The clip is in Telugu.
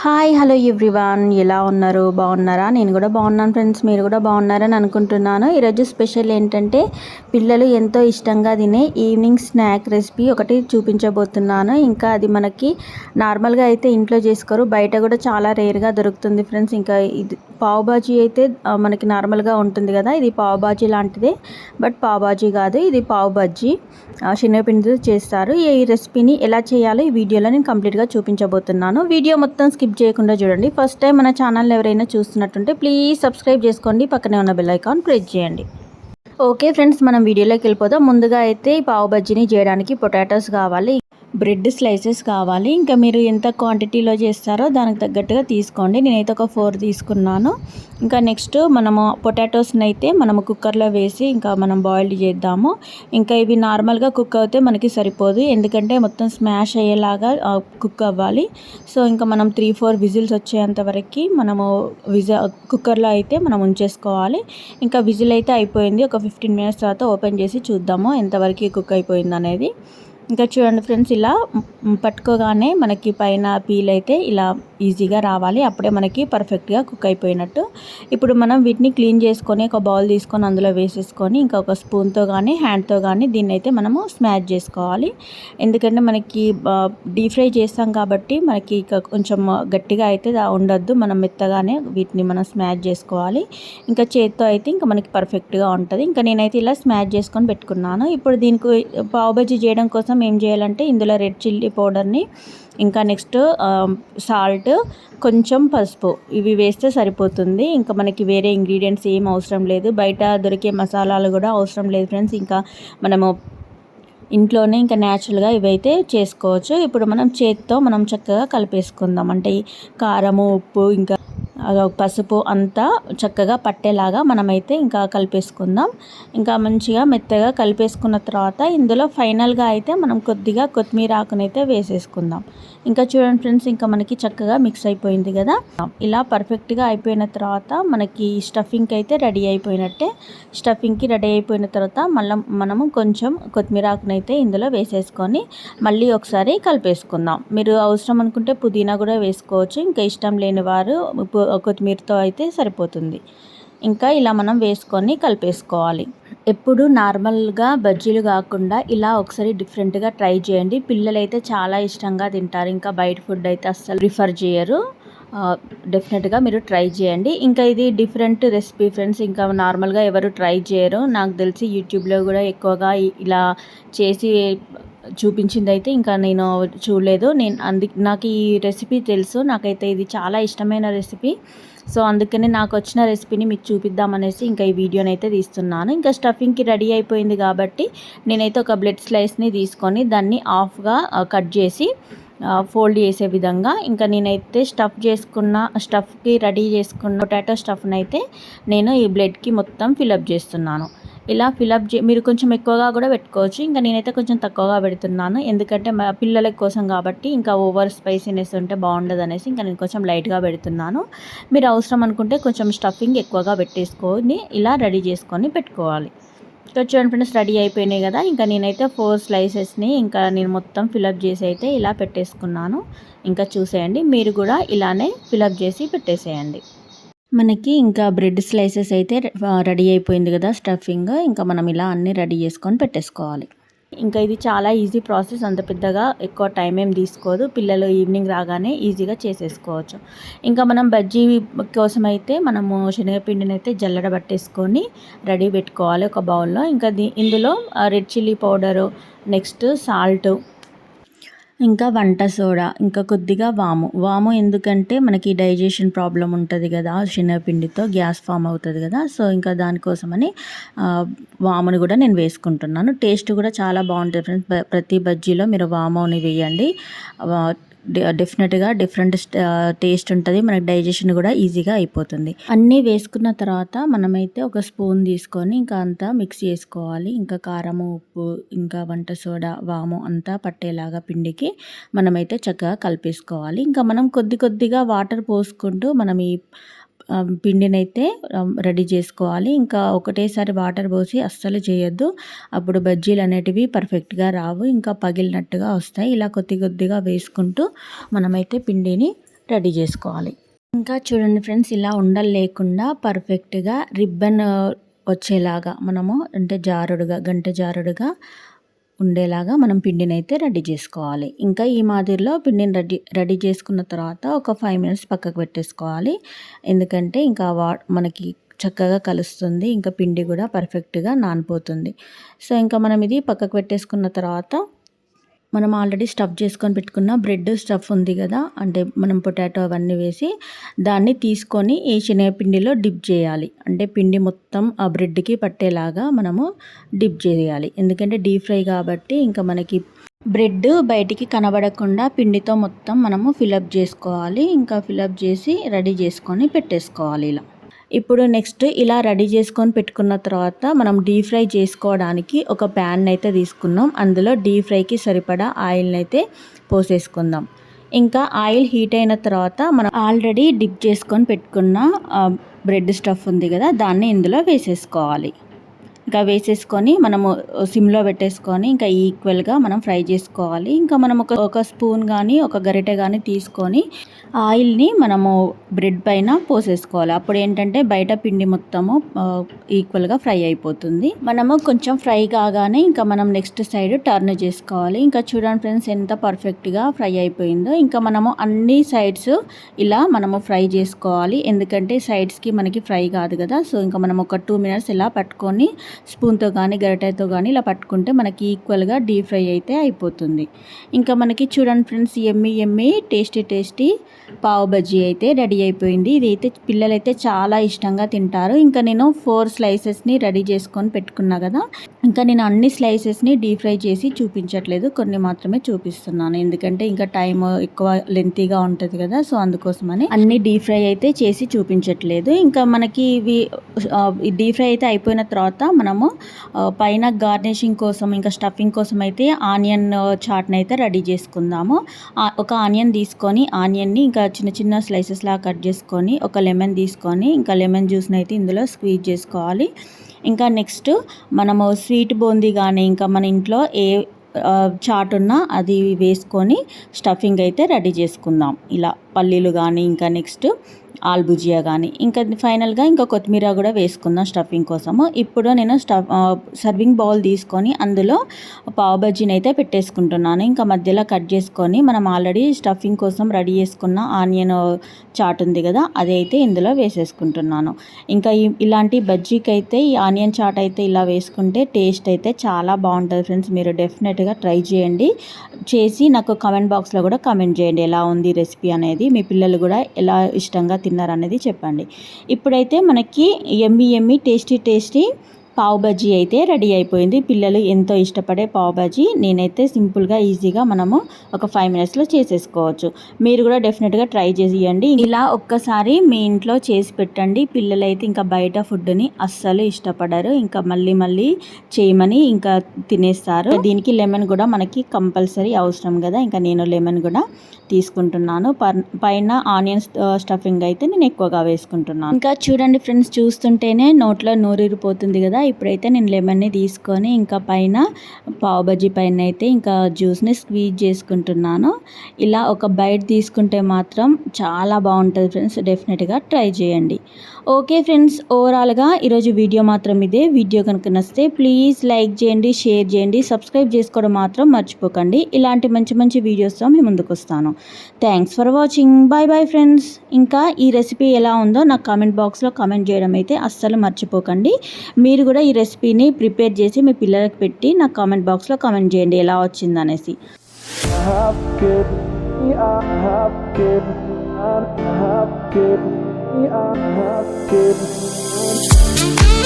హాయ్ హలో ఎవ్రీవాన్ ఎలా ఉన్నారు? బాగున్నారా? నేను కూడా బాగున్నాను ఫ్రెండ్స్ మీరు కూడా బాగున్నారని అనుకుంటున్నాను. ఈరోజు స్పెషల్ ఏంటంటే పిల్లలు ఎంతో ఇష్టంగా తినే ఈవినింగ్ స్నాక్ రెసిపీ ఒకటి చూపించబోతున్నాను. ఇంకా అది మనకి నార్మల్గా అయితే ఇంట్లో చేసుకోరు. బయట కూడా చాలా రేర్గా దొరుకుతుంది ఫ్రెండ్స్ ఇంకా ఇది పావు బాజీ అయితే మనకి నార్మల్గా ఉంటుంది కదా. ఇది పావు బాజీ లాంటిదే. బట్ పావు బాజీ కాదు. ఇది పావు బజ్జీ శనగపిండితో చేస్తారు. ఈ రెసిపీని ఎలా చేయాలో ఈ వీడియోలో నేను కంప్లీట్గా చూపించబోతున్నాను. వీడియో మొత్తం స్కిప్ చేయకుండా చూడండి. ఫస్ట్ టైం మన ఛానల్ ఎవరైనా చూస్తున్నట్టుంటే ప్లీజ్ సబ్స్క్రైబ్ చేసుకోండి. పక్కనే ఉన్న బెల్ ఐకాన్ ప్రెస్ చేయండి. ఓకే ఫ్రెండ్స్ మనం వీడియోలోకి వెళ్ళిపోదాం. ముందుగా అయితే పావు బజ్జీని చేయడానికి పొటాటోస్ కావాలి. బ్రెడ్ స్లైసెస్ కావాలి. ఇంకా మీరు ఎంత క్వాంటిటీలో చేస్తారో దానికి తగ్గట్టుగా తీసుకోండి. నేనైతే ఒక ఫోర్ తీసుకున్నాను. ఇంకా నెక్స్ట్ మనము పొటాటోస్ని అయితే మనము కుక్కర్లో వేసి ఇంకా మనం బాయిల్ చేద్దాము. ఇంకా ఇవి నార్మల్గా కుక్ అవుతే మనకి సరిపోదు. ఎందుకంటే మొత్తం స్మాష్ అయ్యేలాగా కుక్ అవ్వాలి. సో ఇంకా మనం త్రీ ఫోర్ విజిల్స్ వచ్చేంత వరకు మనము విజ కుక్కర్లో అయితే మనం ఉంచేసుకోవాలి. ఇంకా విజిల్ అయితే అయిపోయింది. ఒక ఫిఫ్టీన్ మినిట్స్ తర్వాత ఓపెన్ చేసి చూద్దాము. ఎంతవరకు కుక్ అయిపోయింది అనేది ఇంకా చూడండి ఫ్రెండ్స్ ఇలా పట్టుకోగానే మనకి పైన పీల్ అయితే ఇలా ఈజీగా రావాలి. అప్పుడే మనకి పర్ఫెక్ట్గా కుక్ అయిపోయినట్టు. ఇప్పుడు మనం వీటిని క్లీన్ చేసుకొని ఒక బౌల్ తీసుకొని అందులో వేసేసుకొని ఇంకా ఒక స్పూన్తో కానీ హ్యాండ్తో కానీ దీన్ని అయితే మనము స్మాష్ చేసుకోవాలి. ఎందుకంటే మనకి డీప్ ఫ్రై చేస్తాం కాబట్టి మనకి ఇక కొంచెం గట్టిగా అయితే ఉండొద్దు. మనం మెత్తగానే వీటిని మనం స్మాష్ చేసుకోవాలి. ఇంకా చేత్తో అయితే ఇంకా మనకి పర్ఫెక్ట్గా ఉంటుంది. ఇంకా నేనైతే ఇలా స్మాష్ చేసుకొని పెట్టుకున్నాను. ఇప్పుడు దీనికి పావుబజ్జీ చేయడం కోసం ఏం చేయాలంటే ఇందులో రెడ్ చిల్లీ పౌడర్ని ఇంకా నెక్స్ట్ సాల్ట్ కొంచెం పసుపు. ఇవి వేస్తే సరిపోతుంది. ఇంకా మనకి వేరే ఇంగ్రీడియంట్స్ ఏం అవసరం లేదు. బయట దొరికే మసాలాలు కూడా అవసరం లేదు ఫ్రెండ్స్. ఇంకా మనము ఇంట్లోనే ఇంకా న్యాచురల్గా ఇవైతే చేసుకోవచ్చు. ఇప్పుడు మనం చేతితో మనం చక్కగా కలిపేసుకుందాం. అంటే కారము ఉప్పు ఇంకా పసుపు అంతా చక్కగా పట్టేలాగా మనమైతే ఇంకా కలిపేసుకుందాం. ఇంకా మంచిగా మెత్తగా కలిపేసుకున్న తర్వాత ఇందులో ఫైనల్గా అయితే మనం కొద్దిగా కొత్తిమీర ఆకునైతే వేసేసుకుందాం. ఇంకా చూడండి ఫ్రెండ్స్ ఇంకా మనకి చక్కగా మిక్స్ అయిపోయింది కదా. ఇలా పర్ఫెక్ట్గా అయిపోయిన తర్వాత మనకి స్టఫింగ్కి అయితే రెడీ అయిపోయినట్టే. స్టఫింగ్కి రెడీ అయిపోయిన తర్వాత మళ్ళీ మనము కొంచెం కొత్తిమీర ఆకునైతే ఇందులో వేసేసుకొని మళ్ళీ ఒకసారి కలిపేసుకుందాం. మీరు అవసరం అనుకుంటే పుదీనా కూడా వేసుకోవచ్చు. ఇంకా ఇష్టం లేని వారు కొత్తిమీరతో అయితే సరిపోతుంది. ఇంకా ఇలా మనం వేసుకొని కలిపేసుకోవాలి. ఎప్పుడు నార్మల్గా బజ్జీలు కాకుండా ఇలా ఒకసారి డిఫరెంట్గా ట్రై చేయండి. పిల్లలు అయితే చాలా ఇష్టంగా తింటారు. ఇంకా బయట ఫుడ్ అయితే అస్సలు ప్రిఫర్ చేయరు. డెఫినెట్గా మీరు ట్రై చేయండి. ఇంకా ఇది డిఫరెంట్ రెసిపీ ఫ్రెండ్స్. ఇంకా నార్మల్గా ఎవరు ట్రై చేయరు. నాకు తెలిసి యూట్యూబ్లో కూడా ఎక్కువగా ఇలా చేసి చూపించింది అయితే ఇంకా నేను చూడలేదు. నేను అంది నాకు ఈ రెసిపీ తెలుసు. నాకైతే ఇది చాలా ఇష్టమైన రెసిపీ. సో అందుకని నాకు వచ్చిన రెసిపీని మీకు చూపిద్దామనేసి ఇంకా ఈ వీడియోని అయితే తీస్తున్నాను. ఇంకా స్టఫింగ్కి రెడీ అయిపోయింది కాబట్టి నేనైతే ఒక బ్లెడ్ స్లైస్ని తీసుకొని దాన్ని హాఫ్గా కట్ చేసి ఫోల్డ్ చేసే విధంగా ఇంకా నేనైతే స్టఫ్ చేసుకున్న స్టఫ్కి రెడీ చేసుకున్న పొటాటో స్టఫ్ని అయితే నేను ఈ బ్లెడ్కి మొత్తం ఫిలప్ చేస్తున్నాను. ఇలా ఫిలప్ చే మీరు కొంచెం ఎక్కువగా కూడా పెట్టుకోవచ్చు. ఇంకా నేనైతే కొంచెం తక్కువగా పెడుతున్నాను. ఎందుకంటే మా పిల్లల కోసం కాబట్టి ఇంకా ఓవర్ స్పైసీనెస్ ఉంటే బాగుండదు అనేసి ఇంకా నేను కొంచెం లైట్గా పెడుతున్నాను. మీరు అవసరం అనుకుంటే కొంచెం స్టఫింగ్ ఎక్కువగా పెట్టేసుకొని ఇలా రెడీ చేసుకొని పెట్టుకోవాలి. చూడండి ఫ్రెండ్స్ రెడీ అయిపోయినాయి కదా. ఇంకా నేనైతే ఫోర్ స్లైసెస్ని ఇంకా నేను మొత్తం ఫిలప్ చేసి అయితే ఇలా పెట్టేసుకున్నాను. ఇంకా చూసేయండి. మీరు కూడా ఇలానే ఫిలప్ చేసి పెట్టేసేయండి. మనకి ఇంకా బ్రెడ్ స్లైసెస్ అయితే రెడీ అయిపోయింది కదా స్టఫింగ్. ఇంకా మనం ఇలా అన్నీ రెడీ చేసుకొని పెట్టేసుకోవాలి. ఇంకా ఇది చాలా ఈజీ ప్రాసెస్. అంత పెద్దగా ఎక్కువ టైం ఏం తీసుకోదు. పిల్లలు ఈవినింగ్ రాగానే ఈజీగా చేసేసుకోవచ్చు. ఇంకా మనం బజ్జీ కోసం అయితే మనము శనగపిండిని అయితే జల్లడ పట్టేసుకొని రెడీ పెట్టుకోవాలి ఒక బౌల్లో. ఇంకా ఇందులో red chilli powder next salt ఇంకా వంట సోడా ఇంకా కొద్దిగా వాము. వాము ఎందుకంటే మనకి డైజెషన్ ప్రాబ్లం ఉంటుంది కదా శనగపిండితో గ్యాస్ ఫామ్ అవుతుంది కదా. సో ఇంకా దానికోసమని ఆ, వాముని కూడా నేను వేసుకుంటున్నాను. టేస్ట్ కూడా చాలా బాగుంటుంది. ఫ్రెండ్స్ ప్రతి బజ్జీలో మీరు వాముని వేయండి. డెఫినెట్గా డిఫరెంట్ టేస్ట్ ఉంటుంది. మనకి డైజెషన్ కూడా ఈజీగా అయిపోతుంది. అన్నీ వేసుకున్న తర్వాత మనమైతే ఒక స్పూన్ తీసుకొని ఇంకా అంతా మిక్స్ చేసుకోవాలి. ఇంకా కారము ఉప్పు ఇంకా వంట సోడా వాము అంతా పట్టేలాగా పిండికి మనమైతే చక్కగా కలిపేసుకోవాలి. ఇంకా మనం కొద్ది కొద్దిగా వాటర్ పోసుకుంటూ మనం ఈ పిండినైతే రెడీ చేసుకోవాలి. ఇంకా ఒకటేసారి వాటర్ పోసి అస్సలు చేయొద్దు. అప్పుడు బజ్జీలు అనేటివి పర్ఫెక్ట్గా రావు. ఇంకా పగిలినట్టుగా వస్తాయి. ఇలా కొద్ది కొద్దిగా వేసుకుంటూ మనమైతే పిండిని రెడీ చేసుకోవాలి. ఇంకా చూడండి ఫ్రెండ్స్ ఇలా ఉండలు లేకుండా పర్ఫెక్ట్గా రిబ్బన్ వచ్చేలాగా మనము అంటే జారుడుగా గంట జారుడుగా ఉండేలాగా మనం పిండిని అయితే రెడీ చేసుకోవాలి. ఇంకా ఈ మాదిరిలో పిండిని రెడీ రెడీ చేసుకున్న తర్వాత ఒక ఫైవ్ మినిట్స్ పక్కకు పెట్టేసుకోవాలి. ఎందుకంటే ఇంకా వా మనకి చక్కగా కలుస్తుంది. ఇంకా పిండి కూడా పర్ఫెక్ట్గా నానిపోతుంది. సో ఇంకా మనం ఇది పక్కకు పెట్టేసుకున్న తర్వాత మనం ఆల్రెడీ స్టఫ్ చేసుకొని పెట్టుకున్న బ్రెడ్ స్టఫ్ ఉంది కదా అంటే మనం పొటాటో అవన్నీ వేసి దాన్ని తీసుకొని ఈ శనగపిండిలో డిప్ చేయాలి. అంటే పిండి మొత్తం ఆ బ్రెడ్కి పట్టేలాగా మనము డిప్ చేయాలి. ఎందుకంటే డీప్ ఫ్రై కాబట్టి ఇంకా మనకి బ్రెడ్ బయటికి కనబడకుండా పిండితో మొత్తం మనము ఫిలప్ చేసుకోవాలి. ఇంకా ఫిలప్ చేసి రెడీ చేసుకొని పెట్టేసుకోవాలి ఇలా. ఇప్పుడు నెక్స్ట్ ఇలా రెడీ చేసుకొని పెట్టుకున్న తర్వాత మనం డీప్ ఫ్రై చేసుకోవడానికి ఒక ప్యాన్ అయితే తీసుకున్నాం. అందులో డీప్ ఫ్రైకి సరిపడా ఆయిల్ని అయితే పోసేసుకుందాం. ఇంకా ఆయిల్ హీట్ అయిన తర్వాత మనం ఆల్రెడీ డిప్ చేసుకొని పెట్టుకున్న బ్రెడ్ స్టఫ్ ఉంది కదా దాన్ని ఇందులో వేసేసుకోవాలి. ఇంకా వేసేసుకొని మనము సిమ్లో పెట్టేసుకొని ఇంకా ఈక్వల్గా మనం ఫ్రై చేసుకోవాలి. ఇంకా మనం ఒక ఒక స్పూన్ కానీ ఒక గరిటె కానీ తీసుకొని ఆయిల్ని మనము బ్రెడ్ పైన పోసేసుకోవాలి. అప్పుడు ఏంటంటే బయట పిండి మొత్తము ఈక్వల్గా ఫ్రై అయిపోతుంది. మనము కొంచెం ఫ్రై కాగానే ఇంకా మనం నెక్స్ట్ సైడ్ టర్న్ చేసుకోవాలి. ఇంకా చూడండి ఫ్రెండ్స్ ఎంత పర్ఫెక్ట్గా ఫ్రై అయిపోయిందో. ఇంకా మనము అన్ని సైడ్స్ ఇలా మనము ఫ్రై చేసుకోవాలి. ఎందుకంటే సైడ్స్కి మనకి ఫ్రై కాదు కదా. సో ఇంకా మనం ఒక టూ మినిట్స్ ఇలా పట్టుకొని స్పూన్తో కానీ గరిటెతో కానీ ఇలా పట్టుకుంటే మనకి ఈక్వల్గా డీప్ ఫ్రై అయితే అయిపోతుంది. ఇంకా మనకి చూడండి ఫ్రెండ్స్ ఎమ్మి ఎమ్మి టేస్టీ టేస్టీ పావు బజ్జీ అయితే రెడీ అయిపోయింది. ఇది అయితే పిల్లలైతే చాలా ఇష్టంగా తింటారు. ఇంకా నేను ఫోర్ స్లైసెస్ని రెడీ చేసుకొని పెట్టుకున్నా కదా ఇంకా నేను అన్ని స్లైసెస్ని డీప్ ఫ్రై చేసి చూపించట్లేదు. కొన్ని మాత్రమే చూపిస్తున్నాను. ఎందుకంటే ఇంకా టైం ఎక్కువ లెంతీగా ఉంటుంది కదా సో అందుకోసమని అన్ని డీప్ ఫ్రై అయితే చేసి చూపించట్లేదు. ఇంకా మనకి ఇవి డీప్ ఫ్రై అయితే అయిపోయిన తర్వాత మనము పైన గార్నిషింగ్ కోసం ఇంకా స్టఫింగ్ కోసం అయితే ఆనియన్ చాట్ని అయితే రెడీ చేసుకుందాము. ఒక ఆనియన్ తీసుకొని ఆనియన్ని ఇంకా చిన్న చిన్న స్లైసెస్ లాగా కట్ చేసుకొని ఒక లెమన్ తీసుకొని ఇంకా లెమన్ జ్యూస్ని అయితే ఇందులో స్క్వీజ్ చేసుకోవాలి. ఇంకా నెక్స్ట్ మనము స్వీట్ బూందీ కానీ ఇంకా మన ఇంట్లో ఏ చాట్ ఉన్నా అది వేసుకొని స్టఫింగ్ అయితే రెడీ చేసుకుందాం. ఇలా పల్లీలు కానీ ఇంకా నెక్స్ట్ ఆల్బుజియా కానీ ఇంకా ఫైనల్గా ఇంకా కొత్తిమీర కూడా వేసుకుందాం స్టఫింగ్ కోసము. ఇప్పుడు నేను స్టఫ్ సర్వింగ్ బౌల్ తీసుకొని అందులో పావు బజ్జీని అయితే పెట్టేసుకుంటున్నాను. ఇంకా మధ్యలో కట్ చేసుకొని మనం ఆల్రెడీ స్టఫింగ్ కోసం రెడీ చేసుకున్న ఆనియన్ చాట్ ఉంది కదా అది అయితే ఇందులో వేసేసుకుంటున్నాను. ఇంకా ఇలాంటి బజ్జీకి అయితే ఈ ఆనియన్ చాట్ అయితే ఇలా వేసుకుంటే టేస్ట్ అయితే చాలా బాగుంటుంది ఫ్రెండ్స్. మీరు డెఫినెట్గా ట్రై చేయండి. చేసి నాకు కమెంట్ బాక్స్లో కూడా కమెంట్ చేయండి. ఎలా ఉంది రెసిపీ అనేది మీ పిల్లలు కూడా ఎలా ఇష్టంగా తిన్నారనేది చెప్పండి. ఇప్పుడైతే మనకి ఎమ్మి ఎమ్మి టేస్టీ టేస్టీ పావు బజ్జీ అయితే రెడీ అయిపోయింది. పిల్లలు ఎంతో ఇష్టపడే పావు బజ్జీ నేనైతే సింపుల్గా ఈజీగా మనము ఒక ఫైవ్ మినిట్స్లో చేసేసుకోవచ్చు. మీరు కూడా డెఫినెట్గా ట్రై చేయండి ఇలా ఒక్కసారి మీ ఇంట్లో చేసి పెట్టండి. పిల్లలైతే ఇంకా బయట ఫుడ్ని అస్సలు ఇష్టపడరు. ఇంకా మళ్ళీ మళ్ళీ చేయమని ఇంకా తినేస్తారు. దీనికి లెమన్ కూడా మనకి కంపల్సరీ అవసరం కదా. ఇంకా నేను లెమన్ కూడా తీసుకుంటున్నాను. పైన ఆనియన్స్ స్టఫింగ్ అయితే నేను ఎక్కువగా వేసుకుంటున్నాను. ఇంకా చూడండి ఫ్రెండ్స్ చూస్తుంటేనే నోట్లో నోరూరిపోతుంది కదా. ఇప్పుడైతే నేను లెమన్ని తీసుకొని ఇంకా పైన పావు బజ్జీ పైన అయితే ఇంకా జ్యూస్ని స్క్వీజ్ చేసుకుంటున్నాను. ఇలా ఒక బైట్ తీసుకుంటే మాత్రం చాలా బాగుంటుంది ఫ్రెండ్స్. డెఫినెట్గా ట్రై చేయండి. ఓకే ఫ్రెండ్స్ ఓవరాల్గా ఈరోజు వీడియో మాత్రం ఇదే. వీడియో కనుక నచ్చితే ప్లీజ్ లైక్ చేయండి షేర్ చేయండి సబ్స్క్రైబ్ చేసుకోవడం మాత్రం మర్చిపోకండి. ఇలాంటి మంచి మంచి వీడియోస్తో మేము ముందుకు వస్తాను. Thanks for watching. Bye bye friends. ఇంకా ఈ రెసిపీ ఎలా ఉందో నాకు కామెంట్ బాక్స్లో కామెంట్ చేయడం అయితే అస్సలు మర్చిపోకండి. మీరు కూడా ఈ రెసిపీని ప్రిపేర్ చేసి మీ పిల్లలకు పెట్టి నాకు కామెంట్ బాక్స్లో కామెంట్ చేయండి ఎలా వచ్చిందనేసి I have good.